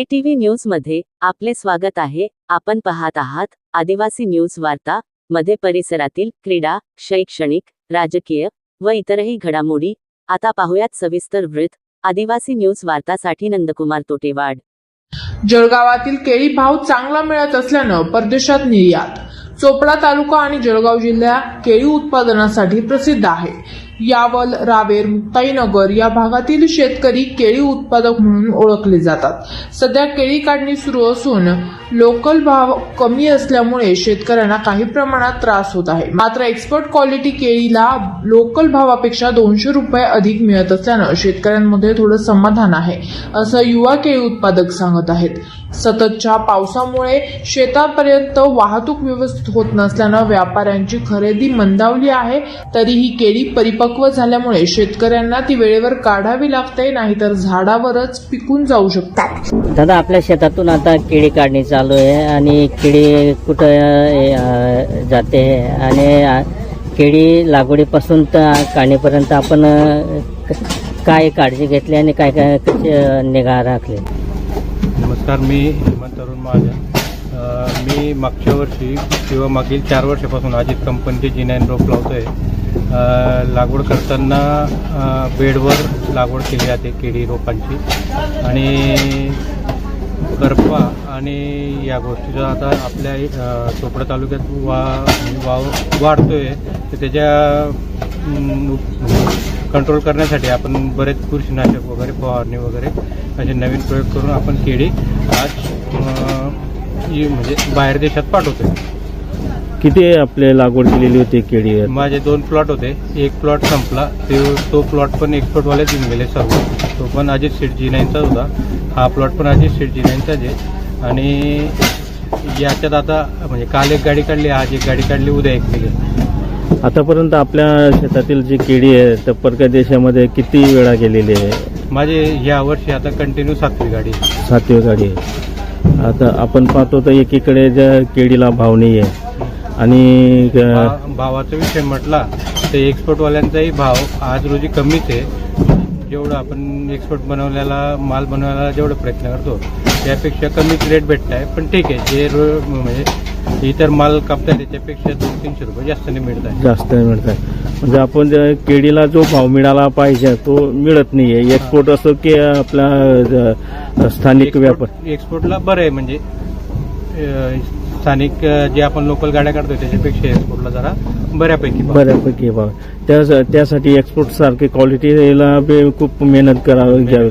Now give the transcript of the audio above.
ATV न्यूजमध्ये आपले स्वागत आहे. आपण पाहत आहात आदिवासी न्यूज वार्ता मध्ये परिसरातील क्रीडा शैक्षणिक राजकीय व इतरही घडामोडी. आता पाहूयात सविस्तर वृत्त. आदिवासी न्यूज वार्तासाठी नंदकुमार तोटेवाड. जळगावातील केळी भाव चांगला मिळत असल्यानं परदेशात निर्यात. चोपडा तालुका आणि जळगाव जिल्हा केळी उत्पादनासाठी प्रसिद्ध आहे. यावल रावेर मुक्ताईनगर या भागातील शेतकरी केळी उत्पादक म्हणून ओळखले जातात. सध्या केळी काढणी सुरू असून लोकल भाव कमी असल्यामुळे शेतकऱ्यांना काही प्रमाणात त्रास होत आहे. मात्र एक्सपर्ट क्वालिटी केळीला लोकल भावापेक्षा दोनशे रुपये अधिक मिळत असल्यानं शेतकऱ्यांमध्ये थोडं समाधान आहे असं युवा केळी उत्पादक सांगत आहेत. सततच्या पावसामुळे शेतापर्यंत वाहतूक व्यवस्थित होत नसल्यानं व्यापाऱ्यांची खरेदी मंदावली आहे तरीही केळी परिपक्व झाल्यामुळे शेतकऱ्यांना ती वेळेवर काढावी लागते नाहीतर झाडावरच पिकून जाऊ शकतात. दादा आपल्या शेतातून आता केळी काढणी चालू आहे आणि केळी कुठं जाते आणि केळी लागवडीपासून तर काढणीपर्यंत आपण काय काळजी घेतली आणि काय काय निगा राखली? नमस्कार मी हेमंत तरुण महाजन. मी मागच्या वर्षी किंवा मागील चार वर्षापासून अजित कंपनीचे जी नाईन रोप लावतो आहे लागवड करताना बेडवर लागवड केली जाते केळी रोपांची. आणि करपा आणि या गोष्टीचा आता आपल्या चोपडा तालुक्यात वा वाव वाढतो आहे तर त्याच्या कंट्रोल करण्यासाठी आपण बरेच बुरशीनाशक वगैरे फवारणी वगैरे असे नवीन प्रयोग करून आपण केळी आज ही म्हणजे बाहेर देशात पाठवतोय. किती आपले लागवड केलेली होती केळी? माझे दोन प्लॉट होते. एक प्लॉट संपला. ते तो प्लॉट पण एक्सपोर्टवालेच येऊन गेले सर्व. तो पण अजित शेठ जी होता. हा प्लॉट पण अजित शेठ जी नाईनचाच आहे. आणि याच्यात आता म्हणजे काल एक गाडी काढली आज एक गाडी काढली उद्या एक निघेल. आतापर्यंत आपल्या शेतातील जी केळी आहे तर परदेशामध्ये किती वेळा गेलेली आहे? माझे या वर्षी आता कंटिन्यू सातवी गाडी आहे. सातवी गाडी आहे. आता आपण पाहतो तर एकीकडे ज्या केळीला भाव नाही आहे आणि भा- भावाचा विषय म्हटला तर एक्सपोर्टवाल्यांचाही भाव आज रोजी कमीच आहे. जेवढं आपण एक्सपोर्ट बनवल्याला माल बनवायला जेवढं प्रयत्न करतो त्यापेक्षा कमीच रेट भेटत आहे पण ठीक आहे जे रो म्हणजे इतर माल कापताय त्याच्यापेक्षा दोन तीनशे रुपये जास्त नाही मिळत आहे. जास्त मिळत आहे. म्हणजे आपण ज्या केळीला जो भाव मिळाला पाहिजे तो मिळत नाही आहे एक्सपोर्ट असो की आपला अ, स्थानिक व्यापार. एक्सपोर्ट- एक्सपोर्टला बरं आहे म्हणजे अं, स्थानिक अं, जे आपण लोकल गाड्या काढतो त्याच्यापेक्षा एक्सपोर्टला जरा बऱ्यापैकी भाव. बऱ्यापैकी भाव. त्या त्यासाठी एक्सपोर्ट सारखी क्वालिटीला बी खूप मेहनत करावी घ्यावी